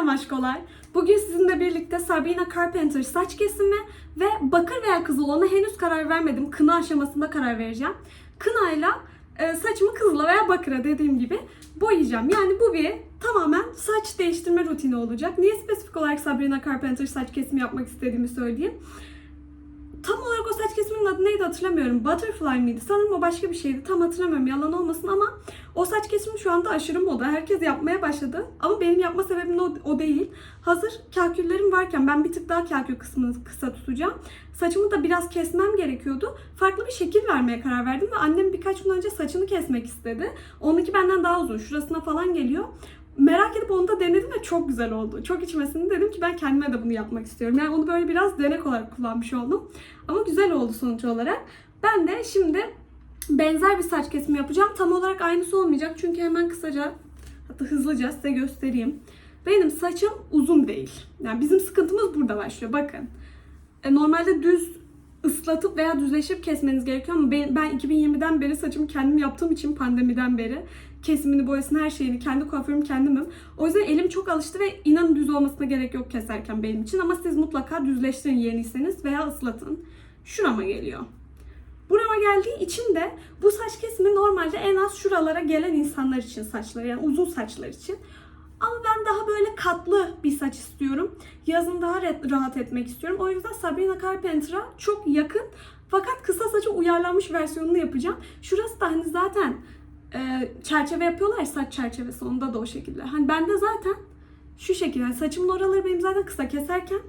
Selam aşkolar. Bugün sizinle birlikte Sabrina Carpenter saç kesimi ve bakır veya kızıl ona henüz karar vermedim. Kına aşamasında karar vereceğim. Kınayla e, saçımı kızıla veya bakıra dediğim gibi boyayacağım. Yani bu bir tamamen saç değiştirme rutini olacak. Niye spesifik olarak Sabrina Carpenter saç kesimi yapmak istediğimi söyleyeyim. Tam olarak o saç kesiminin adı neydi hatırlamıyorum. Butterfly mıydı? Sanırım o başka bir şeydi. Tam hatırlamıyorum yalan olmasın ama o saç kesimi şu anda aşırı moda. Herkes yapmaya başladı. Ama benim yapma sebebim o, o değil. Hazır kalküllerim varken ben bir tık daha kalkül kısmını kısa tutacağım. Saçımı da biraz kesmem gerekiyordu. Farklı bir şekil vermeye karar verdim ve annem birkaç gün önce saçını kesmek istedi. Onunki benden daha uzun. Şurasına falan geliyor. Merak edip onu da denedim ve çok güzel oldu. Çok içmesini dedim ki ben kendime de bunu yapmak istiyorum. Yani onu böyle biraz denek olarak kullanmış oldum. Ama güzel oldu sonuç olarak. Ben de şimdi benzer bir saç kesimi yapacağım. Tam olarak aynısı olmayacak çünkü hemen kısaca hatta hızlıca size göstereyim. Benim saçım uzun değil. Yani bizim sıkıntımız burada başlıyor. Bakın. E, normalde düz ıslatıp veya düzleşip kesmeniz gerekiyor ama ben, ben 2020'den beri saçımı kendim yaptığım için pandemiden beri kesimini, boyasını, her şeyini kendi kuaförüm kendimim. O yüzden elim çok alıştı ve inanın düz olmasına gerek yok keserken benim için ama siz mutlaka düzleştirin yeniyseniz veya ıslatın. Şurama geliyor. Burama geldiği için de bu saç kesimi normalde en az şuralara gelen insanlar için saçları yani uzun saçlar için. Ama ben daha böyle katlı bir saç istiyorum. Yazın daha rahat etmek istiyorum. O yüzden Sabrina Carpenter'a çok yakın fakat kısa saça uyarlanmış versiyonunu yapacağım. Şurası da hani zaten e, çerçeve yapıyorlar ya, saç çerçevesi onda da o şekilde. Hani bende zaten şu şekilde yani saçımın oraları benim zaten kısa keserken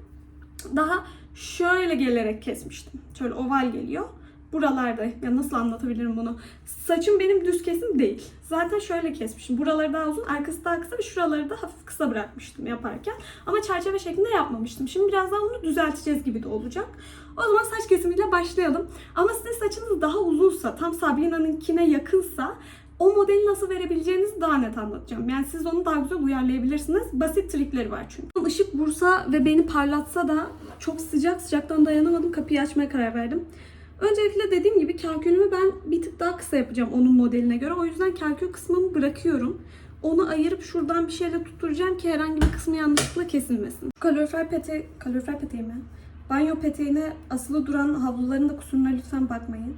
daha şöyle gelerek kesmiştim. Şöyle oval geliyor. Buralarda ya nasıl anlatabilirim bunu? Saçım benim düz kesim değil. Zaten şöyle kesmişim. Buraları daha uzun, arkası daha kısa ve şuraları da hafif kısa bırakmıştım yaparken. Ama çerçeve şeklinde yapmamıştım. Şimdi biraz daha onu düzelteceğiz gibi de olacak. O zaman saç kesimiyle başlayalım. Ama sizin saçınız daha uzunsa, tam Sabrina'nınkine yakınsa o modeli nasıl verebileceğinizi daha net anlatacağım. Yani siz onu daha güzel uyarlayabilirsiniz. Basit trikleri var çünkü. Işık vursa ve beni parlatsa da çok sıcak sıcaktan dayanamadım. Kapıyı açmaya karar verdim. Öncelikle dediğim gibi kalkülümü ben bir tık daha kısa yapacağım onun modeline göre. O yüzden kalkül kısmımı bırakıyorum. Onu ayırıp şuradan bir şeyle tutturacağım ki herhangi bir kısmı yanlışlıkla kesilmesin. Kalorifer pete, kalorifer peteği mi? Banyo peteğine asılı duran havluların da kusuruna lütfen bakmayın.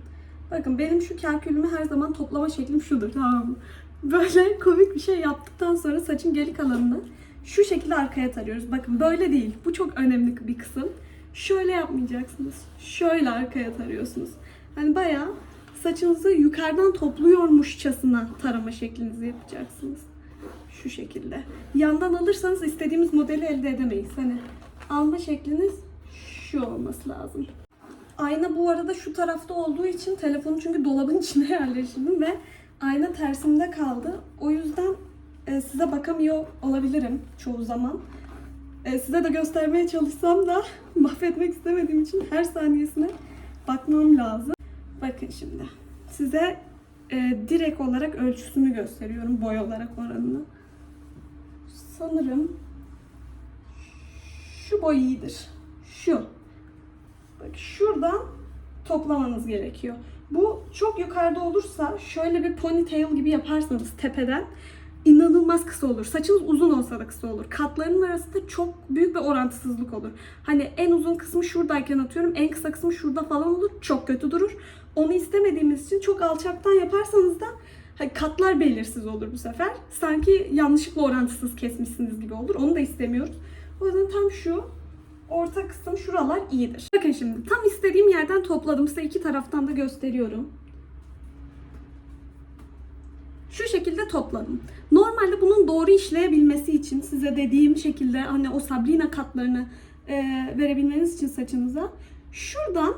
Bakın benim şu kalkülümü her zaman toplama şeklim şudur tamam mı? Böyle komik bir şey yaptıktan sonra saçın geri kalanını şu şekilde arkaya tarıyoruz. Bakın böyle değil. Bu çok önemli bir kısım. Şöyle yapmayacaksınız. Şöyle arkaya tarıyorsunuz. Hani bayağı saçınızı yukarıdan topluyormuşçasına tarama şeklinizi yapacaksınız. Şu şekilde. Yandan alırsanız istediğimiz modeli elde edemeyiz. Hani alma şekliniz şu olması lazım. Ayna bu arada şu tarafta olduğu için telefonu çünkü dolabın içine yerleştirdim ve ayna tersimde kaldı. O yüzden e, size bakamıyor olabilirim çoğu zaman. E, size de göstermeye çalışsam da mahvetmek istemediğim için her saniyesine bakmam lazım. Bakın şimdi. Size e, direkt olarak ölçüsünü gösteriyorum. Boy olarak oranını. Sanırım şu boy iyidir. Şu. Bak şuradan toplamanız gerekiyor. Bu çok yukarıda olursa şöyle bir ponytail gibi yaparsanız tepeden inanılmaz kısa olur. Saçınız uzun olsa da kısa olur. Katlarının arasında çok büyük bir orantısızlık olur. Hani en uzun kısmı şuradayken atıyorum, en kısa kısmı şurada falan olur. Çok kötü durur. Onu istemediğimiz için çok alçaktan yaparsanız da hani katlar belirsiz olur bu sefer. Sanki yanlışlıkla orantısız kesmişsiniz gibi olur. Onu da istemiyoruz. O yüzden tam şu orta kısım şuralar iyidir. Bakın şimdi tam istediğim yerden topladım. Size iki taraftan da gösteriyorum. Şu şekilde topladım. Normalde bunun doğru işleyebilmesi için size dediğim şekilde hani o Sabrina katlarını e, verebilmeniz için saçınıza şuradan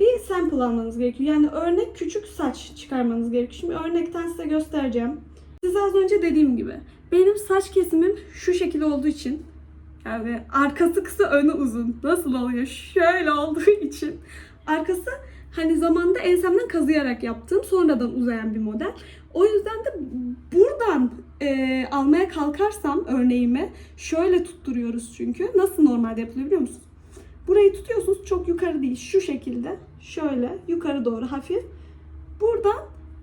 bir sample almanız gerekiyor. Yani örnek küçük saç çıkarmanız gerekiyor. Şimdi örnekten size göstereceğim. Size az önce dediğim gibi benim saç kesimim şu şekilde olduğu için yani arkası kısa önü uzun. Nasıl oluyor? Şöyle olduğu için. Arkası hani zamanda ensemden kazıyarak yaptığım sonradan uzayan bir model. O yüzden de buradan e, almaya kalkarsam örneğimi şöyle tutturuyoruz çünkü. Nasıl normalde yapılıyor biliyor musunuz? Burayı tutuyorsunuz çok yukarı değil şu şekilde. Şöyle yukarı doğru hafif. Buradan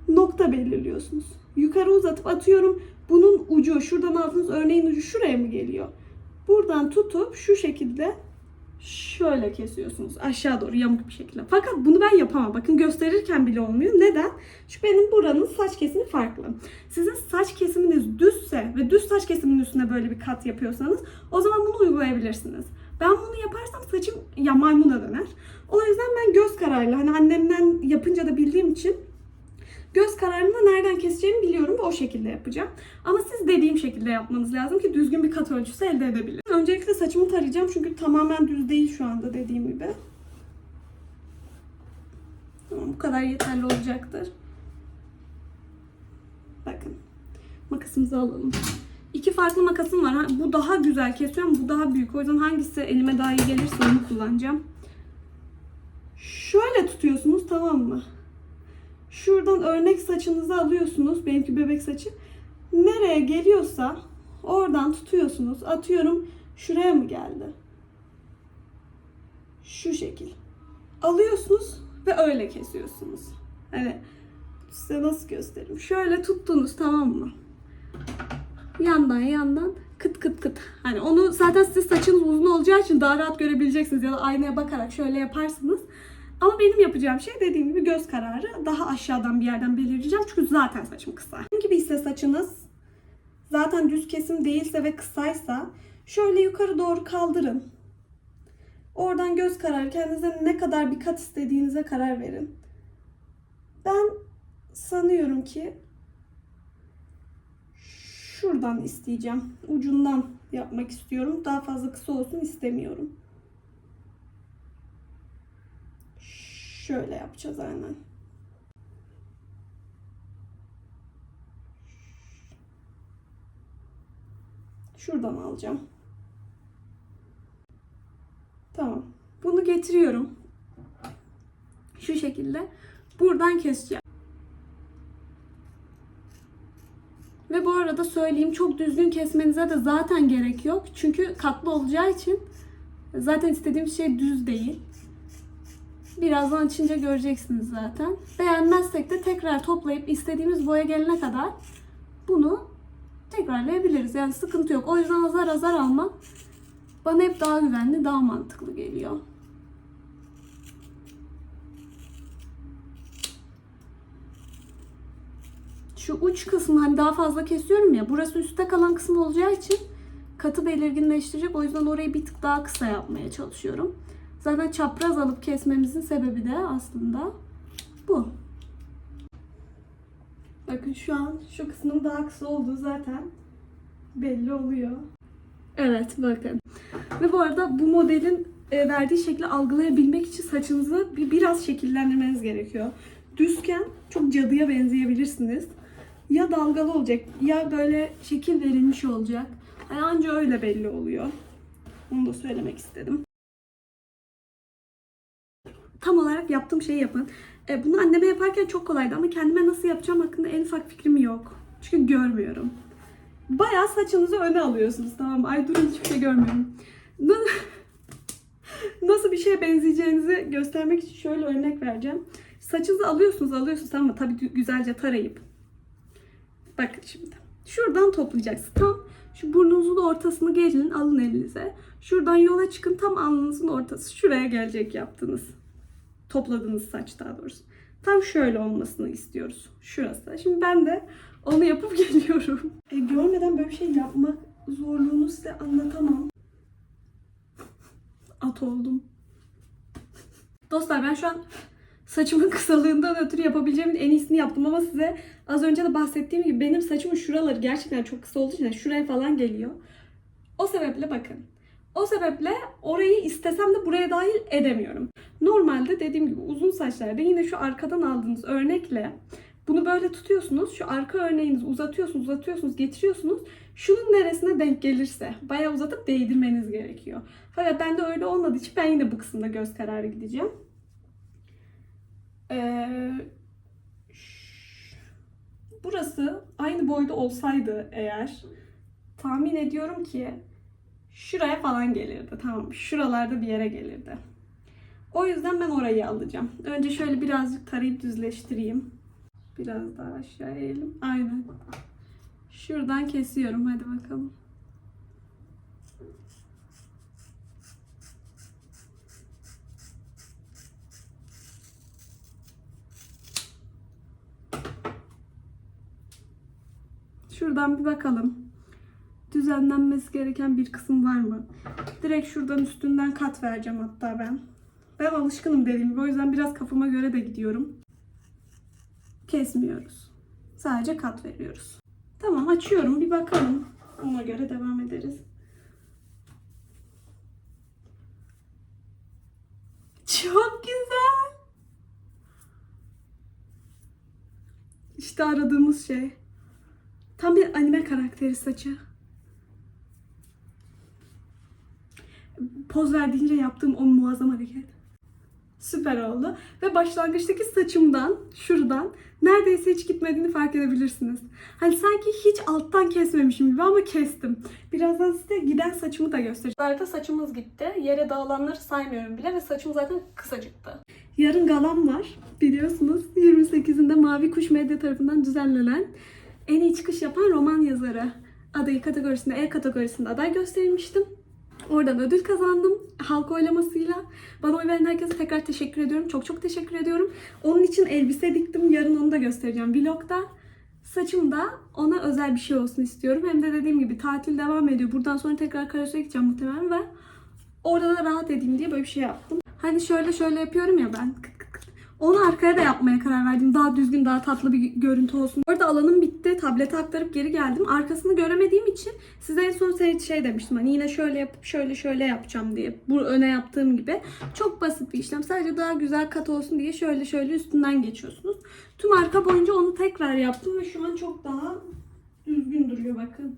nokta belirliyorsunuz. Yukarı uzatıp atıyorum bunun ucu şuradan aldığınız örneğin ucu şuraya mı geliyor? Buradan tutup şu şekilde şöyle kesiyorsunuz aşağı doğru yamuk bir şekilde. Fakat bunu ben yapamam. Bakın gösterirken bile olmuyor. Neden? Çünkü benim buranın saç kesimi farklı. Sizin saç kesiminiz düzse ve düz saç kesiminin üstüne böyle bir kat yapıyorsanız o zaman bunu uygulayabilirsiniz. Ben bunu yaparsam saçım ya maymuna döner. O yüzden ben göz kararıyla hani annemden yapınca da bildiğim için göz kararında nereden keseceğimi biliyorum ve o şekilde yapacağım. Ama siz dediğim şekilde yapmanız lazım ki düzgün bir kat ölçüsü elde edebilin. Öncelikle saçımı tarayacağım çünkü tamamen düz değil şu anda dediğim gibi. Tamam bu kadar yeterli olacaktır. Bakın. Makasımızı alalım. İki farklı makasım var. Bu daha güzel kesiyor ama bu daha büyük. O yüzden hangisi elime daha iyi gelirse onu kullanacağım. Şöyle tutuyorsunuz tamam mı? Şuradan örnek saçınızı alıyorsunuz. Benimki bebek saçı. Nereye geliyorsa oradan tutuyorsunuz. Atıyorum şuraya mı geldi? Şu şekil. Alıyorsunuz ve öyle kesiyorsunuz. Hani size nasıl göstereyim? Şöyle tuttunuz tamam mı? Yandan yandan kıt kıt kıt. Hani onu zaten siz saçınız uzun olacağı için daha rahat görebileceksiniz ya da aynaya bakarak şöyle yaparsınız. Ama benim yapacağım şey dediğim gibi göz kararı daha aşağıdan bir yerden belirleyeceğim. Çünkü zaten saçım kısa. Benim gibi ise saçınız zaten düz kesim değilse ve kısaysa şöyle yukarı doğru kaldırın. Oradan göz kararı kendinize ne kadar bir kat istediğinize karar verin. Ben sanıyorum ki şuradan isteyeceğim. Ucundan yapmak istiyorum. Daha fazla kısa olsun istemiyorum. Şöyle yapacağız aynen. Şuradan alacağım. Tamam. Bunu getiriyorum. Şu şekilde. Buradan keseceğim. Ve bu arada söyleyeyim çok düzgün kesmenize de zaten gerek yok. Çünkü katlı olacağı için zaten istediğim şey düz değil. Birazdan açınca göreceksiniz zaten. Beğenmezsek de tekrar toplayıp istediğimiz boya gelene kadar bunu tekrarlayabiliriz. Yani sıkıntı yok. O yüzden azar azar almak bana hep daha güvenli, daha mantıklı geliyor. Şu uç kısmı hani daha fazla kesiyorum ya. Burası üstte kalan kısım olacağı için katı belirginleştirecek. O yüzden orayı bir tık daha kısa yapmaya çalışıyorum. Zaten çapraz alıp kesmemizin sebebi de aslında bu. Bakın şu an şu kısmın daha kısa olduğu zaten belli oluyor. Evet bakın. Ve bu arada bu modelin e, verdiği şekli algılayabilmek için saçınızı bir biraz şekillendirmeniz gerekiyor. Düzken çok cadıya benzeyebilirsiniz. Ya dalgalı olacak ya böyle şekil verilmiş olacak. Yani anca öyle belli oluyor. Onu da söylemek istedim. Tam olarak yaptığım şeyi yapın. E, bunu anneme yaparken çok kolaydı ama kendime nasıl yapacağım hakkında en ufak fikrim yok. Çünkü görmüyorum. Bayağı saçınızı öne alıyorsunuz tamam mı? Ay durun hiçbir şey görmüyorum. Na- Nasıl bir şeye benzeyeceğinizi göstermek için şöyle örnek vereceğim. Saçınızı alıyorsunuz alıyorsunuz ama tabii gü- güzelce tarayıp. Bakın şimdi. Şuradan toplayacaksınız. Tam şu burnunuzun ortasını gelin alın elinize. Şuradan yola çıkın tam alnınızın ortası. Şuraya gelecek yaptınız. Topladığınız saç daha doğrusu. Tam şöyle olmasını istiyoruz. Şurası. Şimdi ben de onu yapıp geliyorum. E, görmeden böyle bir şey yapmak zorluğunu size anlatamam. At oldum. Dostlar ben şu an saçımın kısalığından ötürü yapabileceğimin en iyisini yaptım ama size az önce de bahsettiğim gibi benim saçımın şuraları gerçekten çok kısa olduğu için yani şuraya falan geliyor. O sebeple bakın. O sebeple orayı istesem de buraya dahil edemiyorum. Normalde dediğim gibi uzun saçlarda yine şu arkadan aldığınız örnekle bunu böyle tutuyorsunuz. Şu arka örneğinizi uzatıyorsunuz, uzatıyorsunuz, getiriyorsunuz. Şunun neresine denk gelirse bayağı uzatıp değdirmeniz gerekiyor. Fakat bende öyle olmadığı için ben yine bu kısımda göz kararı gideceğim. Ee, burası aynı boyda olsaydı eğer tahmin ediyorum ki şuraya falan gelirdi. Tamam? Şuralarda bir yere gelirdi. O yüzden ben orayı alacağım. Önce şöyle birazcık tarayıp düzleştireyim. Biraz daha aşağı eğelim. Aynen. Şuradan kesiyorum. Hadi bakalım. Şuradan bir bakalım. Düzenlenmesi gereken bir kısım var mı? Direkt şuradan üstünden kat vereceğim hatta ben. Ben alışkınım dediğim gibi. O yüzden biraz kafama göre de gidiyorum. Kesmiyoruz. Sadece kat veriyoruz. Tamam açıyorum bir bakalım. Ona göre devam ederiz. Çok güzel. İşte aradığımız şey. Tam bir anime karakteri saçı. Poz verdiğince yaptığım o muazzam hareket. Süper oldu. Ve başlangıçtaki saçımdan, şuradan neredeyse hiç gitmediğini fark edebilirsiniz. Hani sanki hiç alttan kesmemişim gibi ama kestim. Birazdan size giden saçımı da göstereceğim. Arada saçımız gitti. Yere dağılanları saymıyorum bile ve saçım zaten kısacıktı. Yarın galam var biliyorsunuz. 28'inde Mavi Kuş Medya tarafından düzenlenen en iyi çıkış yapan roman yazarı adayı kategorisinde, E kategorisinde aday gösterilmiştim. Oradan ödül kazandım halk oylamasıyla. Bana oy veren herkese tekrar teşekkür ediyorum. Çok çok teşekkür ediyorum. Onun için elbise diktim. Yarın onu da göstereceğim vlogda. Saçım da ona özel bir şey olsun istiyorum. Hem de dediğim gibi tatil devam ediyor. Buradan sonra tekrar Karasu'ya gideceğim muhtemelen ve orada da rahat edeyim diye böyle bir şey yaptım. Hani şöyle şöyle yapıyorum ya ben. Kıt. Onu arkaya da yapmaya karar verdim. Daha düzgün, daha tatlı bir görüntü olsun. Orada alanım bitti. Tablete aktarıp geri geldim. Arkasını göremediğim için size en son şey, demiştim. Hani yine şöyle yapıp şöyle şöyle yapacağım diye. Bu öne yaptığım gibi. Çok basit bir işlem. Sadece daha güzel kat olsun diye şöyle şöyle üstünden geçiyorsunuz. Tüm arka boyunca onu tekrar yaptım ve şu an çok daha düzgün duruyor bakın.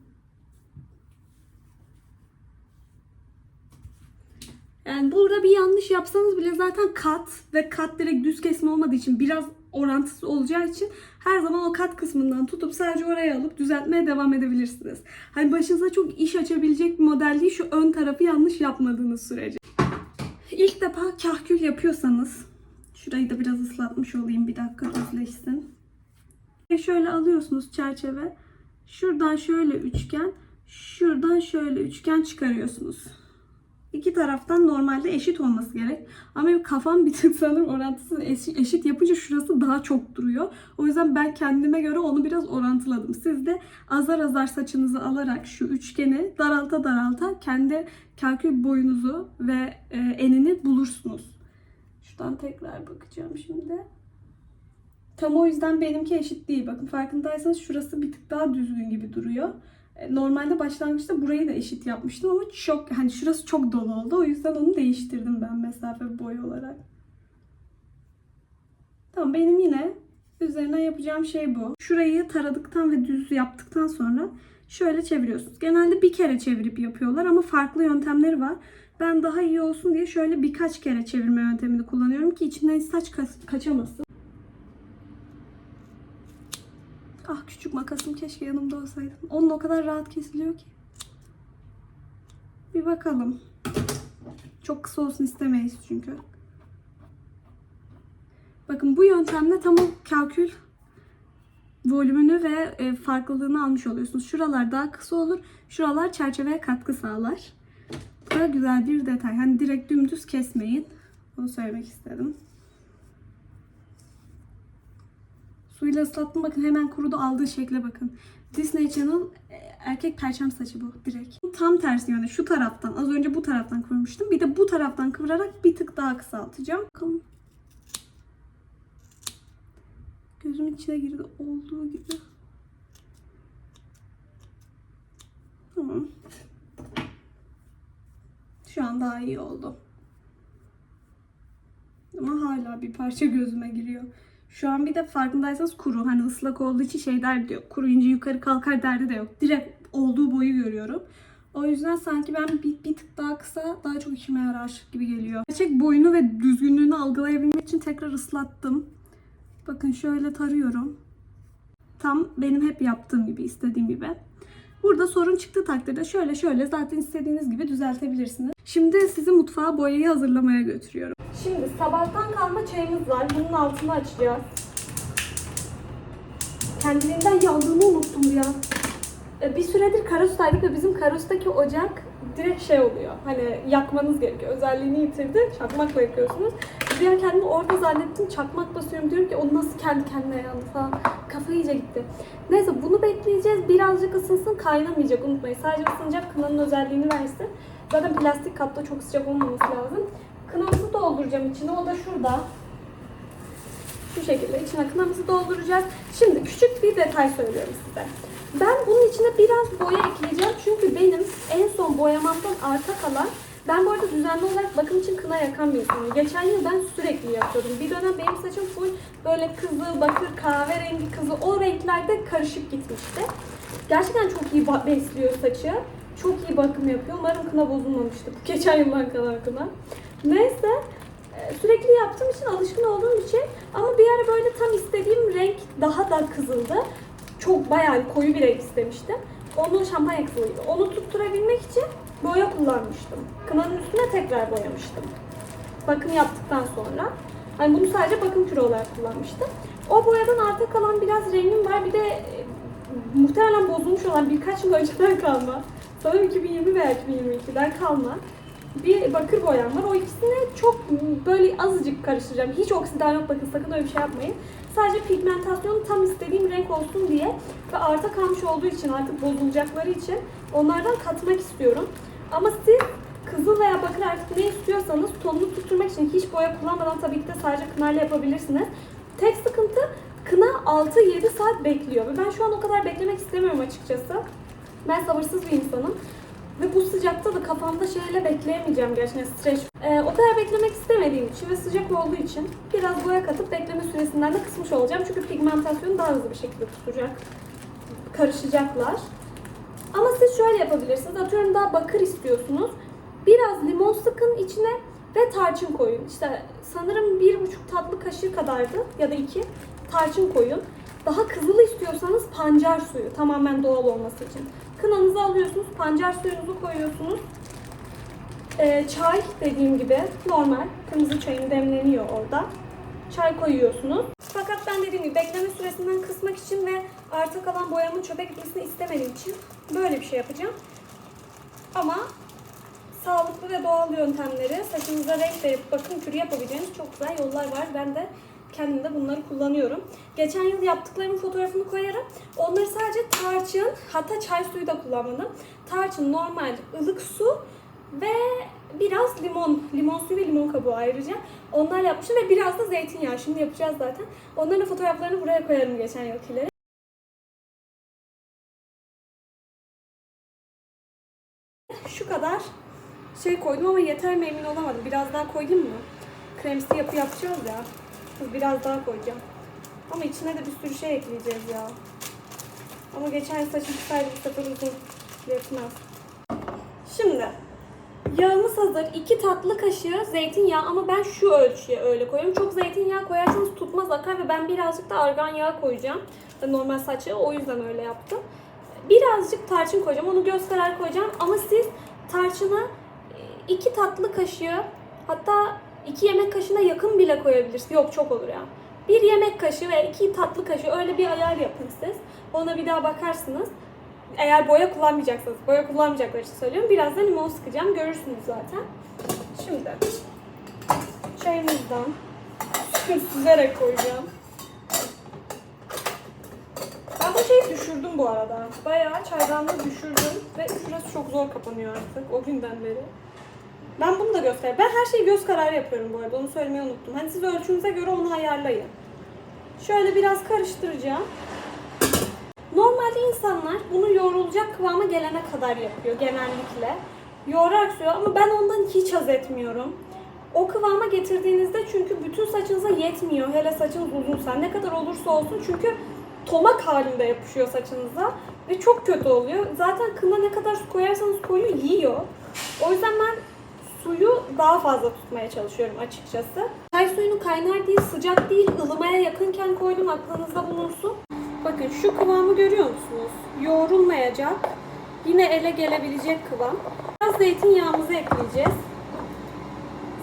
Yani burada bir yanlış yapsanız bile zaten kat ve kat direkt düz kesme olmadığı için biraz orantısı olacağı için her zaman o kat kısmından tutup sadece oraya alıp düzeltmeye devam edebilirsiniz. Hani başınıza çok iş açabilecek bir model değil şu ön tarafı yanlış yapmadığınız sürece. İlk defa kahkül yapıyorsanız şurayı da biraz ıslatmış olayım bir dakika düzleşsin. Ve şöyle alıyorsunuz çerçeve. Şuradan şöyle üçgen, şuradan şöyle üçgen çıkarıyorsunuz. İki taraftan normalde eşit olması gerek. Ama kafam bir tık sanırım orantısız eşit, eşit yapınca şurası daha çok duruyor. O yüzden ben kendime göre onu biraz orantıladım. Siz de azar azar saçınızı alarak şu üçgeni daralta daralta kendi kalkül boyunuzu ve e, enini bulursunuz. Şuradan tekrar bakacağım şimdi. Tam o yüzden benimki eşit değil. Bakın farkındaysanız şurası bir tık daha düzgün gibi duruyor. E, Normalde başlangıçta burayı da eşit yapmıştım ama çok hani şurası çok dolu oldu. O yüzden onu değiştirdim ben mesafe boy olarak. Tamam benim yine üzerine yapacağım şey bu. Şurayı taradıktan ve düz yaptıktan sonra şöyle çeviriyorsunuz. Genelde bir kere çevirip yapıyorlar ama farklı yöntemleri var. Ben daha iyi olsun diye şöyle birkaç kere çevirme yöntemini kullanıyorum ki içinden saç ka- kaçamasın. Ah küçük makasım keşke yanımda olsaydı. Onun o kadar rahat kesiliyor ki. Bir bakalım. Çok kısa olsun istemeyiz çünkü. Bakın bu yöntemle tam o kalkül volümünü ve e, farklılığını almış oluyorsunuz. Şuralar daha kısa olur. Şuralar çerçeveye katkı sağlar. Bu da güzel bir detay. Hani direkt dümdüz kesmeyin. Onu söylemek istedim. Suyla ıslattım bakın hemen kurudu aldığı şekle bakın. Disney Channel e, erkek perçem saçı bu direkt. Tam tersi yönde şu taraftan az önce bu taraftan kurmuştum. Bir de bu taraftan kıvırarak bir tık daha kısaltacağım. Bakın. Gözümün içine girdi olduğu gibi. Tamam. Şu an daha iyi oldu. Ama hala bir parça gözüme giriyor. Şu an bir de farkındaysanız kuru. Hani ıslak olduğu için şey derdi yok. Kuruyunca yukarı kalkar derdi de yok. Direkt olduğu boyu görüyorum. O yüzden sanki ben bir, bir tık daha kısa daha çok işime yarar gibi geliyor. Gerçek boyunu ve düzgünlüğünü algılayabilmek için tekrar ıslattım. Bakın şöyle tarıyorum. Tam benim hep yaptığım gibi, istediğim gibi. Burada sorun çıktığı takdirde şöyle şöyle zaten istediğiniz gibi düzeltebilirsiniz. Şimdi sizi mutfağa boyayı hazırlamaya götürüyorum. Şimdi sabahtan kalma çayımız var. Bunun altını açacağız. Kendiliğinden yandığını unuttum ya. E, Bir süredir Karos'taydık ve bizim Karos'taki ocak direkt şey oluyor. Hani yakmanız gerekiyor. Özelliğini yitirdi. Çakmakla yakıyorsunuz. Bir an kendimi orada zannettim. Çakmak basıyorum diyorum ki o nasıl kendi kendine yandı falan. Kafa iyice gitti. Neyse bunu bekleyeceğiz. Birazcık ısınsın kaynamayacak unutmayın. Sadece ısınacak kınanın özelliğini versin. Zaten plastik kapta çok sıcak olmaması lazım. Kınamızı dolduracağım içine. O da şurada. Şu şekilde içine kınamızı dolduracağız. Şimdi küçük bir detay söylüyorum size. Ben bunun içine biraz boya ekleyeceğim. Çünkü benim en son boyamamdan arta kalan ben bu arada düzenli olarak bakım için kına yakan bir insanım. Geçen yıl ben sürekli yakıyordum. Bir dönem benim saçım full böyle kızıl, bakır, kahverengi, kızıl o renklerde karışık gitmişti. Gerçekten çok iyi besliyor saçı. Çok iyi bakım yapıyor. Umarım kına bozulmamıştı. Bu geçen yıldan kalan kına. Neyse e, sürekli yaptığım için alışkın olduğum için ama bir ara böyle tam istediğim renk daha da kızıldı. Çok bayağı koyu bir renk istemiştim. Onu şampanya kızılıydı. Onu tutturabilmek için boya kullanmıştım. Kınanın üstüne tekrar boyamıştım. Bakım yaptıktan sonra. Hani bunu sadece bakım kürü olarak kullanmıştım. O boyadan arta kalan biraz rengim var. Bir de e, muhtemelen bozulmuş olan birkaç yıl önceden kalma. Sanırım 2020 veya 2022'den kalma bir bakır boyam var. O ikisini çok böyle azıcık karıştıracağım. Hiç oksidan yok bakın sakın öyle bir şey yapmayın. Sadece pigmentasyonu tam istediğim renk olsun diye ve arta kalmış olduğu için artık bozulacakları için onlardan katmak istiyorum. Ama siz kızıl veya bakır artık ne istiyorsanız tonunu tutturmak için hiç boya kullanmadan tabii ki de sadece kınayla yapabilirsiniz. Tek sıkıntı kına 6-7 saat bekliyor ve ben şu an o kadar beklemek istemiyorum açıkçası. Ben sabırsız bir insanım. Ve bu sıcakta da kafamda şeyle bekleyemeyeceğim gerçekten streç. Ee, o kadar beklemek istemediğim için ve sıcak olduğu için biraz boya katıp bekleme süresinden de kısmış olacağım. Çünkü pigmentasyonu daha hızlı bir şekilde tutacak. Karışacaklar. Ama siz şöyle yapabilirsiniz. Atıyorum daha bakır istiyorsunuz. Biraz limon sıkın içine ve tarçın koyun. İşte sanırım bir buçuk tatlı kaşığı kadardı ya da iki tarçın koyun. Daha kızılı istiyorsanız pancar suyu tamamen doğal olması için. Kınanızı alıyorsunuz, pancar suyunuzu koyuyorsunuz. Ee, çay dediğim gibi normal kırmızı çayın demleniyor orada. Çay koyuyorsunuz. Fakat ben dediğim gibi bekleme süresinden kısmak için ve arta kalan boyamın çöpe gitmesini istemediğim için böyle bir şey yapacağım. Ama sağlıklı ve doğal yöntemleri saçınıza renk verip bakım kürü yapabileceğiniz çok güzel yollar var. Ben de kendim de bunları kullanıyorum. Geçen yıl yaptıklarımın fotoğrafını koyarım. Onları sadece tarçın, hatta çay suyu da kullanmadım. Tarçın, normal ılık su ve biraz limon, limon suyu ve limon kabuğu ayrıca. Onlarla yapmıştım ve biraz da zeytinyağı. Şimdi yapacağız zaten. Onların fotoğraflarını buraya koyarım geçen yılkileri. Şu kadar şey koydum ama yeter mi emin olamadım. Biraz daha koyayım mı? Kremsi yapı yapacağız ya. Biraz daha koyacağım. Ama içine de bir sürü şey ekleyeceğiz ya. Ama geçen saçım kısaydı bu sefer uzun yetmez. Şimdi yağımız hazır. 2 tatlı kaşığı zeytinyağı ama ben şu ölçüye öyle koyuyorum. Çok zeytinyağı koyarsanız tutmaz akar ve ben birazcık da argan yağı koyacağım. Normal saç yağı o yüzden öyle yaptım. Birazcık tarçın koyacağım. Onu göz kararı koyacağım. Ama siz tarçını 2 tatlı kaşığı hatta 2 yemek kaşığına yakın bile koyabilirsiniz. Yok çok olur ya. Bir yemek kaşığı ve iki tatlı kaşığı öyle bir ayar yapın siz. Ona bir daha bakarsınız. Eğer boya kullanmayacaksanız, boya kullanmayacaklar için söylüyorum. Biraz da limon sıkacağım. Görürsünüz zaten. Şimdi çayımızdan süzerek koyacağım. Ben bu şeyi düşürdüm bu arada. Bayağı çaydanlığı düşürdüm ve şurası çok zor kapanıyor artık o günden beri. Ben bunu da göster. Ben her şeyi göz kararı yapıyorum bu arada. Onu söylemeyi unuttum. Hani siz ölçünüze göre onu ayarlayın. Şöyle biraz karıştıracağım. Normalde insanlar bunu yoğrulacak kıvama gelene kadar yapıyor genellikle. Yoğurarak sürüyor ama ben ondan hiç haz etmiyorum. O kıvama getirdiğinizde çünkü bütün saçınıza yetmiyor. Hele saçınız uzunsa. Ne kadar olursa olsun çünkü tomak halinde yapışıyor saçınıza. Ve çok kötü oluyor. Zaten kına ne kadar su koyarsanız koyun yiyor. O yüzden ben suyu daha fazla tutmaya çalışıyorum açıkçası. Çay suyunu kaynar değil, sıcak değil, ılımaya yakınken koydum aklınızda bulunsun. Bakın şu kıvamı görüyor musunuz? Yoğrulmayacak. Yine ele gelebilecek kıvam. Biraz zeytinyağımızı ekleyeceğiz.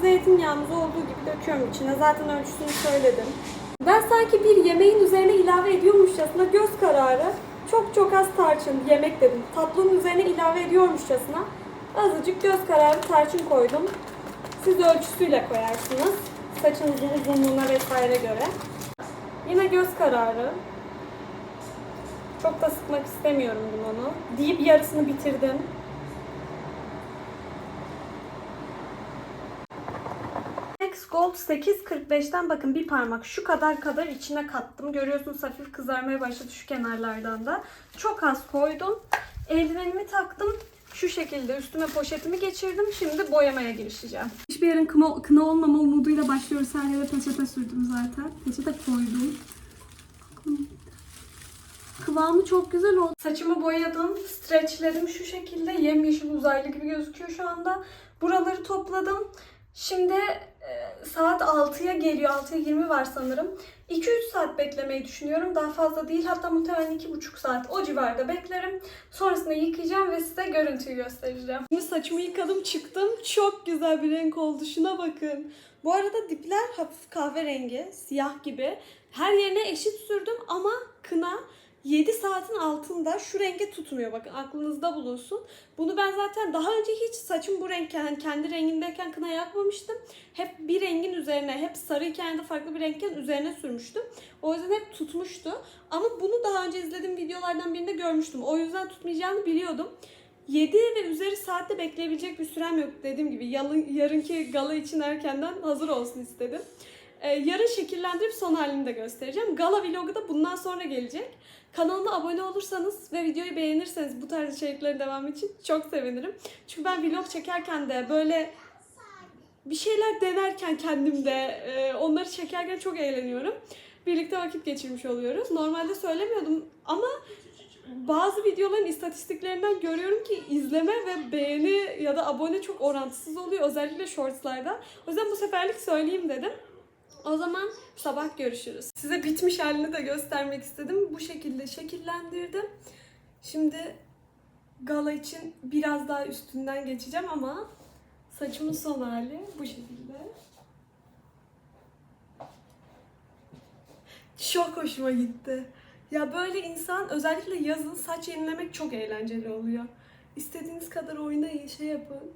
Zeytinyağımızı olduğu gibi döküyorum içine. Zaten ölçüsünü söyledim. Ben sanki bir yemeğin üzerine ilave ediyormuşçasına göz kararı çok çok az tarçın, yemek dedim. Tatlının üzerine ilave ediyormuşçasına azıcık göz kararı tarçın koydum. Siz ölçüsüyle koyarsınız. Saçınızın uzunluğuna vesaire göre. Yine göz kararı. Çok da sıkmak istemiyorum limonu. Deyip yarısını bitirdim. Nex Gold 8.45'ten bakın bir parmak şu kadar kadar içine kattım. Görüyorsunuz hafif kızarmaya başladı şu kenarlardan da. Çok az koydum. Eldivenimi taktım. Şu şekilde üstüme poşetimi geçirdim. Şimdi boyamaya girişeceğim. Hiçbir yerin kına, kına olmama umuduyla başlıyoruz. Her yere peçete sürdüm zaten. Peçete koydum. Kıvamı çok güzel oldu. Saçımı boyadım, streçledim şu şekilde. Yemyeşil uzaylı gibi gözüküyor şu anda. Buraları topladım. Şimdi e, saat 6'ya geliyor. 6'ya 20 var sanırım. 2-3 saat beklemeyi düşünüyorum. Daha fazla değil. Hatta muhtemelen 2,5 saat o civarda beklerim. Sonrasında yıkayacağım ve size görüntüyü göstereceğim. Şimdi saçımı yıkadım çıktım. Çok güzel bir renk oldu. Şuna bakın. Bu arada dipler hafif kahverengi, siyah gibi. Her yerine eşit sürdüm ama kına 7 saatin altında şu renge tutmuyor. Bakın aklınızda bulunsun. Bunu ben zaten daha önce hiç saçım bu renkken, hani kendi rengindeyken kına yakmamıştım. Hep bir rengin üzerine, hep sarıyken da farklı bir renkken üzerine sürmüştüm. O yüzden hep tutmuştu. Ama bunu daha önce izlediğim videolardan birinde görmüştüm. O yüzden tutmayacağını biliyordum. 7 ve üzeri saatte bekleyebilecek bir sürem yok dediğim gibi. Yarın, yarınki gala için erkenden hazır olsun istedim. Ee, yarın şekillendirip son halini de göstereceğim. Gala vlogu da bundan sonra gelecek. Kanalıma abone olursanız ve videoyu beğenirseniz bu tarz içeriklerin devamı için çok sevinirim. Çünkü ben vlog çekerken de böyle bir şeyler denerken kendimde e, onları çekerken çok eğleniyorum. Birlikte vakit geçirmiş oluyoruz. Normalde söylemiyordum ama bazı videoların istatistiklerinden görüyorum ki izleme ve beğeni ya da abone çok orantısız oluyor. Özellikle shortslarda. O yüzden bu seferlik söyleyeyim dedim. O zaman sabah görüşürüz. Size bitmiş halini de göstermek istedim. Bu şekilde şekillendirdim. Şimdi gala için biraz daha üstünden geçeceğim ama saçımın son hali bu şekilde. Çok hoşuma gitti. Ya böyle insan özellikle yazın saç yenilemek çok eğlenceli oluyor. İstediğiniz kadar oynayın, şey yapın.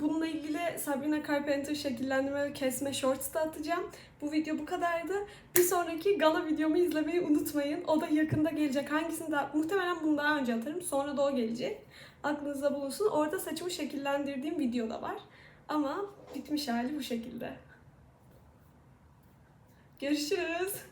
Bununla ilgili Sabrina Carpenter şekillendirme ve kesme shorts da atacağım. Bu video bu kadardı. Bir sonraki gala videomu izlemeyi unutmayın. O da yakında gelecek. Hangisini daha... Muhtemelen bunu daha önce atarım. Sonra da o gelecek. Aklınızda bulunsun. Orada saçımı şekillendirdiğim video da var. Ama bitmiş hali bu şekilde. Görüşürüz.